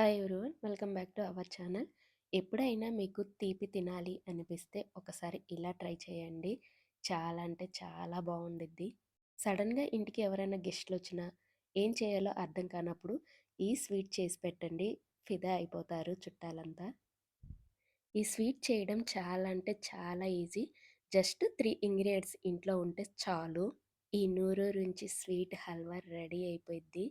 Hi everyone. Welcome back to our channel. ఎప్పుడైనా మీకు తీపి తినాలి అనిపిస్తే ఒకసారి ఇలా ట్రై చేయండి. చాలా అంటే చాలా బాగుండిద్ది. సడన్గా ఇంటికి ఎవరైనా గెస్ట్లు వచ్చినా ఏం చేయాలో అర్థం కానప్పుడు ఈ స్వీట్ చేసి పెట్టండి. ఫిదా అయిపోతారు చుట్టాలంతా. ఈ స్వీట్ చేయడం చాలా అంటే చాలా ఈజీ. జస్ట్ త్రీ ఇంగ్రీడియంట్స్ ఇంట్లో ఉంటే చాలు. ఈ నూరూరు నుంచి స్వీట్ హల్వా రెడీ అయిపోయిద్ది.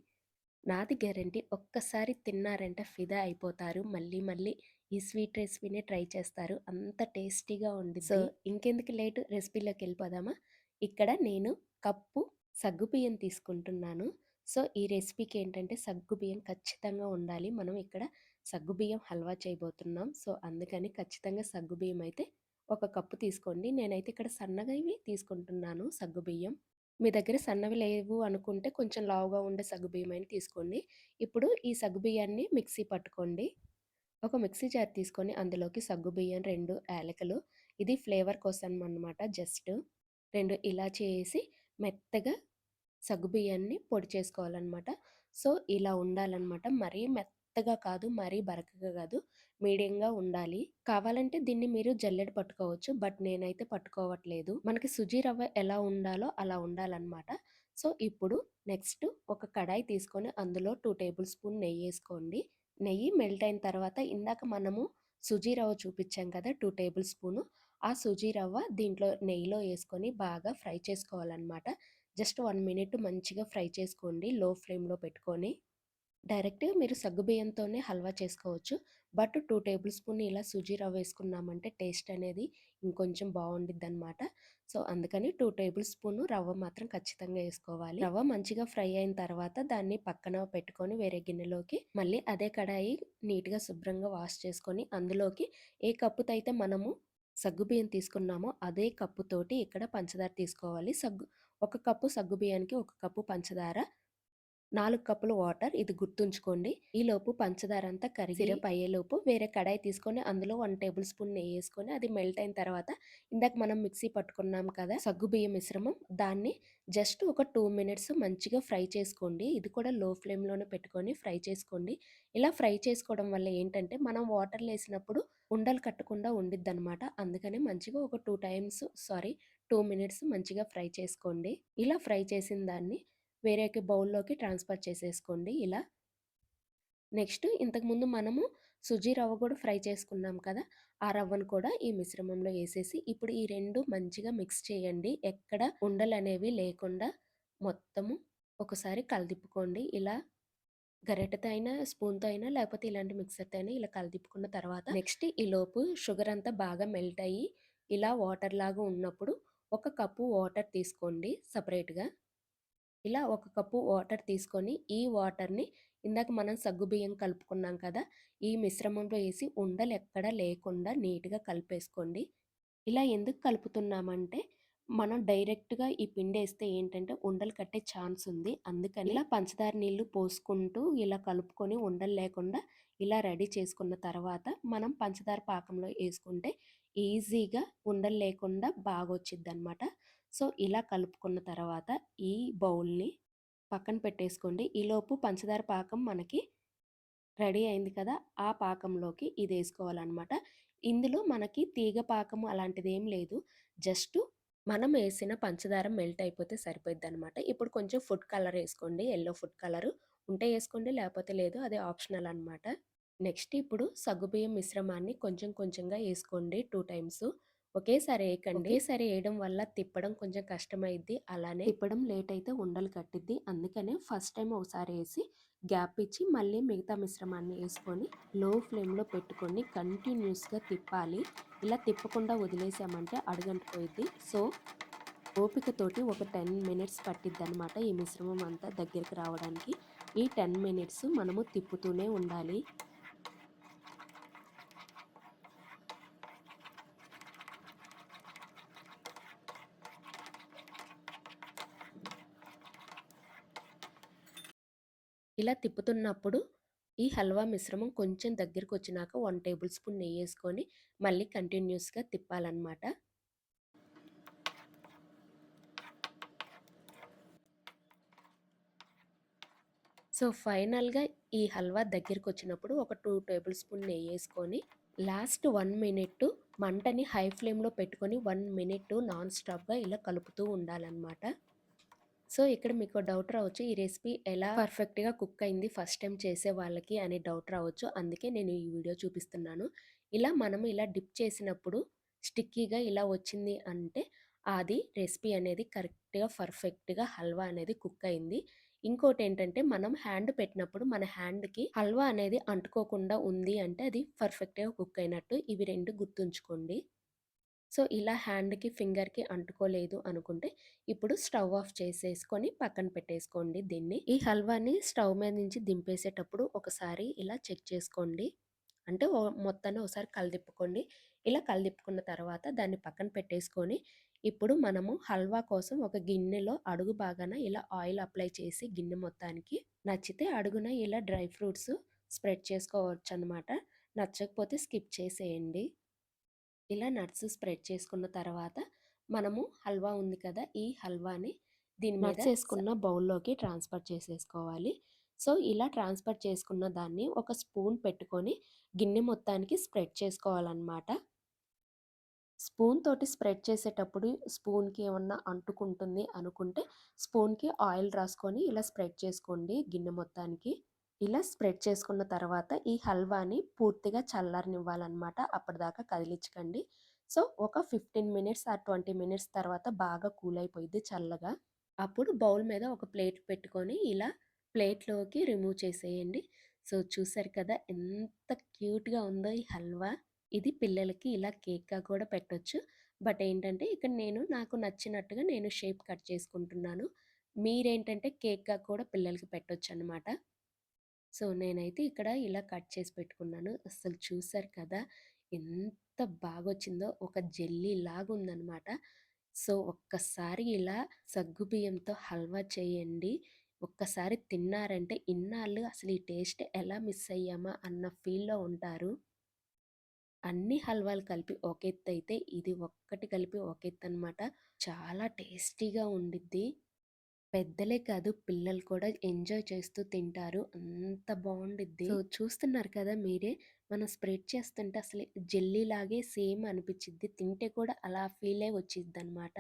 నాది గ్యారంటీ ఒక్కసారి తిన్నారంటే ఫిదా అయిపోతారు. మళ్ళీ మళ్ళీ ఈ స్వీట్ రెసిపీనే ట్రై చేస్తారు. అంత టేస్టీగా ఉంది సో ఇంకెందుకు లేటు? రెసిపీలోకి వెళ్ళిపోదామా? ఇక్కడ నేను కప్పు సగ్గుబియ్యం తీసుకుంటున్నాను. సో ఈ రెసిపీకి ఏంటంటే సగ్గుబియ్యం ఖచ్చితంగా ఉండాలి. మనం ఇక్కడ సగ్గుబియ్యం హల్వా చేయబోతున్నాం. సో అందుకని ఖచ్చితంగా సగ్గుబియ్యం అయితే ఒక కప్పు తీసుకోండి. నేనైతే ఇక్కడ సన్నగా ఇవి తీసుకుంటున్నాను సగ్గుబియ్యం మీ దగ్గర సన్నవి లేవు అనుకుంటే కొంచెం లావుగా ఉండే సగ్గుబియ్యమైన తీసుకోండి. ఇప్పుడు ఈ సగ్గుబియ్యాన్ని మిక్సీ పట్టుకోండి. ఒక మిక్సీ జార్ తీసుకొని అందులోకి సగ్గుబియ్యం రెండు యాలకులు ఇది ఫ్లేవర్ కోసం అనమాట జస్ట్. రెండు ఇలా చేసి మెత్తగా సగ్గుబియ్యాన్ని పొడి చేసుకోవాలన్నమాట. సో ఇలా ఉండాలన్నమాట. మరీ మెత్త మెత్తగా కాదు మరీ బరకగా కాదు మీడియంగా ఉండాలి. కావాలంటే దీన్ని మీరు జల్లెడ పట్టుకోవచ్చు. బట్ నేనైతే పట్టుకోవట్లేదు. మనకి సుజీ రవ్వ ఎలా ఉండాలో అలా ఉండాలన్నమాట. సో ఇప్పుడు నెక్స్ట్ ఒక కడాయి తీసుకొని అందులో టూ టేబుల్ స్పూన్ నెయ్యి వేసుకోండి. నెయ్యి మెల్ట్ అయిన తర్వాత ఇందాక మనము సుజీ రవ్వ చూపించాం కదా టూ టేబుల్ స్పూను. ఆ సుజీ రవ్వ దీంట్లో నెయ్యిలో వేసుకొని బాగా ఫ్రై చేసుకోవాలన్నమాట. జస్ట్ వన్ మినిట్ మంచిగా ఫ్రై చేసుకోండి. లో ఫ్లేమ్లో పెట్టుకొని డైరెక్ట్‌గా మీరు సగ్గుబియ్యంతోనే హల్వా చేసుకోవచ్చు. బట్ టూ టేబుల్ స్పూన్ ఇలా సుజీ రవ్వ వేసుకున్నామంటే టేస్ట్ అనేది ఇంకొంచెం బావుండిద్దనమాట. సో, అందుకని టూ టేబుల్ స్పూన్ రవ్వ మాత్రం ఖచ్చితంగా వేసుకోవాలి రవ్వ మంచిగా ఫ్రై అయిన తర్వాత దాన్ని పక్కన పెట్టుకొని వేరే గిన్నెలోకి మళ్ళీ అదే కడాయి నీట్‌గా శుభ్రంగా వాష్ చేసుకొని అందులోకి ఏ కప్పుతో అయితే మనము సగ్గుబియ్యం తీసుకున్నామో అదే కప్పుతోటి ఇక్కడ పంచదార తీసుకోవాలి. సగ్గు ఒక కప్పు సగ్గుబియ్యానికి ఒక కప్పు పంచదార నాలుగు కప్పులు వాటర్ ఇది గుర్తుంచుకోండి. ఈలోపు పంచదార అంతా కరిగి సిరప్ అయ్యేలోపు వేరే కడాయి తీసుకొని అందులో వన్ టేబుల్ స్పూన్ నెయ్యి వేసుకొని అది మెల్ట్ అయిన తర్వాత ఇందాక మనం మిక్సీ పట్టుకున్నాం కదా సగ్గు బియ్యం మిశ్రమం దాన్ని జస్ట్ ఒక టూ మినిట్స్ మంచిగా ఫ్రై చేసుకోండి. ఇది కూడా లో ఫ్లేమ్లోనే పెట్టుకొని ఫ్రై చేసుకోండి. ఇలా ఫ్రై చేసుకోవడం వల్ల ఏంటంటే మనం వాటర్ వేసినప్పుడు ఉండలు కట్టకుండా ఉండిద్ది అనమాట అందుకని మంచిగా ఒక two times sorry two minutes మంచిగా ఫ్రై చేసుకోండి. ఇలా ఫ్రై చేసిన దాన్ని వేరే బౌల్లోకి ట్రాన్స్ఫర్ చేసేసుకోండి ఇలా. నెక్స్ట్ ఇంతకుముందు మనము సుజీ రవ్వ కూడా ఫ్రై చేసుకున్నాం కదా ఆ రవ్వను కూడా ఈ మిశ్రమంలో వేసేసి ఇప్పుడు ఈ రెండు మంచిగా మిక్స్ చేయండి. ఎక్కడ ఉండలు అనేవి లేకుండా మొత్తము ఒకసారి కలదిప్పుకోండి. ఇలా గరిటెతో అయినా స్పూన్తో అయినా లేకపోతే ఇలాంటి మిక్సర్తో అయినా ఇలా కలిదిప్పుకున్న తర్వాత నెక్స్ట్ ఈ లోపు షుగర్ అంతా బాగా మెల్ట్ అయ్యి ఇలా వాటర్ లాగా ఉన్నప్పుడు ఒక కప్పు వాటర్ తీసుకోండి సపరేట్గా. ఇలా ఒక కప్పు వాటర్ తీసుకొని ఈ వాటర్ని ఇందాక మనం సగ్గుబియ్యం కలుపుకున్నాం కదా ఈ మిశ్రమంలో వేసి ఉండలు ఎక్కడ లేకుండా నీట్గా కలిపేసుకోండి. ఇలా ఎందుకు కలుపుతున్నామంటే మనం డైరెక్ట్గా ఈ పిండి వేస్తే ఏంటంటే ఉండలు కట్టే ఛాన్స్ ఉంది. అందుకని ఇలా పంచదార నీళ్ళు పోసుకుంటూ ఇలా కలుపుకొని ఉండలు లేకుండా ఇలా రెడీ చేసుకున్న తర్వాత మనం పంచదార పాకంలో వేసుకుంటే ఈజీగా ఉండలు లేకుండా బాగా వచ్చిద్ది అనమాట సో ఇలా కలుపుకున్న తర్వాత ఈ బౌల్ని పక్కన పెట్టేసుకోండి. ఈలోపు పంచదార పాకం మనకి రెడీ అయింది కదా! ఆ పాకంలోకి ఇది వేసుకోవాలన్నమాట. ఇందులో మనకి తీగ పాకం అలాంటిది ఏం లేదు. జస్ట్ మనం వేసిన పంచదార మెల్ట్ అయిపోతే సరిపోద్ది అనమాట ఇప్పుడు కొంచెం ఫుడ్ కలర్ వేసుకోండి. ఎల్లో ఫుడ్ కలర్ ఉంటే వేసుకోండి. లేకపోతే లేదు అది ఆప్షనల్ అనమాట నెక్స్ట్ ఇప్పుడు సగ్గుబియ్యం మిశ్రమాన్ని కొంచెం కొంచెంగా వేసుకోండి. టూ టైమ్స్ ఒకేసారి వేయకండి. ఒకేసారి వేయడం వల్ల తిప్పడం కొంచెం కష్టమైద్ది. అలానే తిప్పడం లేట్ అయితే ఉండలు కట్టిద్ది. అందుకనే ఫస్ట్ టైం ఒకసారి వేసి గ్యాప్ ఇచ్చి మళ్ళీ మిగతా మిశ్రమాన్ని వేసుకొని లో ఫ్లేమ్లో పెట్టుకొని కంటిన్యూస్గా తిప్పాలి. ఇలా తిప్పకుండా వదిలేసామంటే అడుగంటిపోయిద్ది సో ఓపికతోటి ఒక టెన్ మినిట్స్ పట్టిద్ది అనమాట ఈ మిశ్రమం అంతా దగ్గరికి రావడానికి. ఈ టెన్ మినిట్స్ మనము తిప్పుతూనే ఉండాలి. ఇలా తిప్పుతున్నప్పుడు ఈ హల్వా మిశ్రమం కొంచెం దగ్గరికి వచ్చినాక వన్ టేబుల్ స్పూన్ నెయ్యి వేసుకొని మళ్ళీ కంటిన్యూస్గా తిప్పాలన్నమాట. సో, ఫైనల్‌గా ఈ హల్వా దగ్గరికొచ్చినప్పుడు ఒక టూ టేబుల్ స్పూన్ నెయ్యి వేసుకొని లాస్ట్ వన్ మినిట్ మంటని హై ఫ్లేమ్‌లో పెట్టుకొని వన్ మినిట్ నాన్ స్టాప్‌గా ఇలా కలుపుతూ ఉండాలన్నమాట. సో, ఇక్కడ మీకో డౌట్ రావచ్చు. ఈ రెసిపీ ఎలా పర్ఫెక్ట్‌గా కుక్ అయింది ఫస్ట్ టైమ్ చేసే వాళ్ళకి అనే డౌట్ రావచ్చు. అందుకే నేను ఈ వీడియో చూపిస్తున్నాను. ఇలా మనం ఇలా డిప్ చేసినప్పుడు స్టిక్కీగా ఇలా వచ్చింది అంటే అది రెసిపీ అనేది కరెక్ట్‌గా, పర్ఫెక్ట్‌గా హల్వా అనేది కుక్ అయింది. ఇంకోటేంటంటే మనం హ్యాండ్ పెట్టినప్పుడు మన హ్యాండ్‌కి హల్వా అనేది అంటుకోకుండా ఉంది అంటే అది పర్ఫెక్ట్‌గా కుక్ అయినట్టు. ఇవి 2 గుర్తుంచుకోండి. సో, ఇలా హ్యాండ్‌కి, ఫింగర్‌కి అంటుకోలేదు అనుకుంటే ఇప్పుడు స్టవ్ ఆఫ్ చేసేసుకొని పక్కన పెట్టేసుకోండి దీన్ని. ఈ హల్వాని స్టవ్ మీద నుంచి దింపేసేటప్పుడు ఒకసారి ఇలా చెక్ చేసుకోండి. అంటే ఓ మొత్తాన్ని ఒకసారి కలదిప్పుకోండి. ఇలా కలదిప్పుకున్న తర్వాత దాన్ని పక్కన పెట్టేసుకొని ఇప్పుడు మనము హల్వా కోసం ఒక గిన్నెలో అడుగు భాగాన ఇలా ఆయిల్ అప్లై చేసి గిన్నె మొత్తానికి నచ్చితే అడుగున ఇలా డ్రై ఫ్రూట్స్ స్ప్రెడ్ చేసుకోవచ్చు అనమాట నచ్చకపోతే స్కిప్ చేసేయండి. ఇలా నట్స్ స్ప్రెడ్ చేసుకున్న తర్వాత మనము హల్వా ఉంది కదా! ఈ హల్వాని దీని మీద నట్స్ ఏసుకున్న బౌల్‌లోకి ట్రాన్స్‌ఫర్ చేసేసుకోవాలి. సో, ఇలా ట్రాన్స్‌ఫర్ చేసుకున్న దాన్ని ఒక స్పూన్ పెట్టుకొని గిన్నె మొత్తానికి స్ప్రెడ్ చేసుకోవాలనమాట. స్పూన్ తోటి స్ప్రెడ్ చేసేటప్పుడు స్పూన్‌కి ఏమన్నా అంటుకుంటుంది అనుకుంటే స్పూన్‌కి ఆయిల్ రాసుకొని ఇలా స్ప్రెడ్ చేసుకోండి గిన్నె మొత్తానికి. ఇలా స్ప్రెడ్ చేసుకున్న తర్వాత ఈ హల్వాని పూర్తిగా చల్లారనివ్వాలన్నమాట అప్పటిదాకా కదిలించకండి సో, ఒక 15 మినిట్స్ ఆర్ 20 మినిట్స్ తర్వాత బాగా కూల్ అయిపోయింది చల్లగా. అప్పుడు బౌల్ మీద ఒక ప్లేట్ పెట్టుకొని ఇలా ప్లేట్‌లోకి రిమూవ్ చేసేయండి. సో, చూసారు కదా! ఎంత క్యూట్‌గా ఉందో ఈ హల్వా. ఇది పిల్లలకి ఇలా కేక్‌గా కూడా పెట్టొచ్చు. బట్ ఏంటంటే ఇక్కడ నేను నాకు నచ్చినట్టుగా నేను షేప్ కట్ చేసుకుంటున్నాను. మీరేంటంటే కేక్‌గా కూడా పిల్లలకి పెట్టొచ్చనమాట. సో, నేనైతే ఇక్కడ ఇలా కట్ చేసి పెట్టుకున్నాను. అసలు చూసారు కదా! ఎంత బాగొచ్చిందో ఒక జెల్లీ లాగుందనమాట. సో, ఒక్కసారి ఇలా సగ్గుబియ్యంతో హల్వా చేయండి. ఒక్కసారి తిన్నారంటే ఇన్నాళ్ళు అసలు ఈ టేస్ట్ ఎలా మిస్ అయ్యామా అన్న ఫీల్‌లో ఉంటారు. అన్ని హల్వాలు కలిపి ఒక ఎత్తయితే ఇది ఒక్కటి కలిపి ఒక ఎత్తనమాట. చాలా టేస్టీగా ఉండిద్ది. పెద్దలే కాదు పిల్లలు కూడా ఎంజాయ్ చేస్తూ తింటారు. అంత బాగుండిద్ది సో, చూస్తున్నారు కదా మీరే. మనం స్ప్రెడ్ చేస్తుంటే అసలు జెల్లీలాగే సేమ్ అనిపించిద్ది తింటే కూడా అలా ఫీలే వచ్చిద్దనమాట.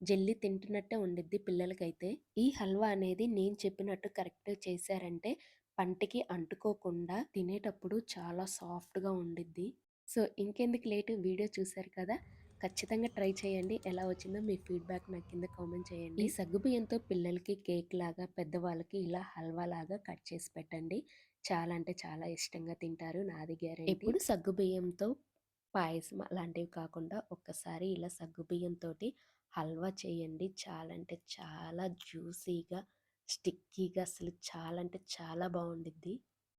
జెల్లీ తింటున్నట్టే ఉండిద్ది పిల్లలకైతే. ఈ హల్వా అనేది నేను చెప్పినట్టు కరెక్ట్‌గా చేశారంటే పంటికి అంటుకోకుండా తినేటప్పుడు చాలా సాఫ్ట్‌గా ఉండిద్ది. సో, ఇంకెందుకు లేటు వీడియో చూసారు కదా! ఖచ్చితంగా ట్రై చేయండి. ఎలా వచ్చిందో మీ ఫీడ్‌బ్యాక్ నాకు కింద కామెంట్ చేయండి. ఈ సగ్గుబియ్యంతో పిల్లలకి కేక్‌లాగా, పెద్దవాళ్ళకి ఇలా హల్వాలాగా కట్ చేసి పెట్టండి. చాలా అంటే చాలా ఇష్టంగా తింటారు. నాది గ్యారంటీ. ఎప్పుడు సగ్గుబియ్యంతో పాయసం అలాంటివి కాకుండా ఒక్కసారి ఇలా సగ్గుబియ్యంతోటి హల్వా చేయండి. చాలా అంటే చాలా జ్యూసీగా, స్టిక్కీగా అసలు చాలా అంటే చాలా బావుండిద్ది.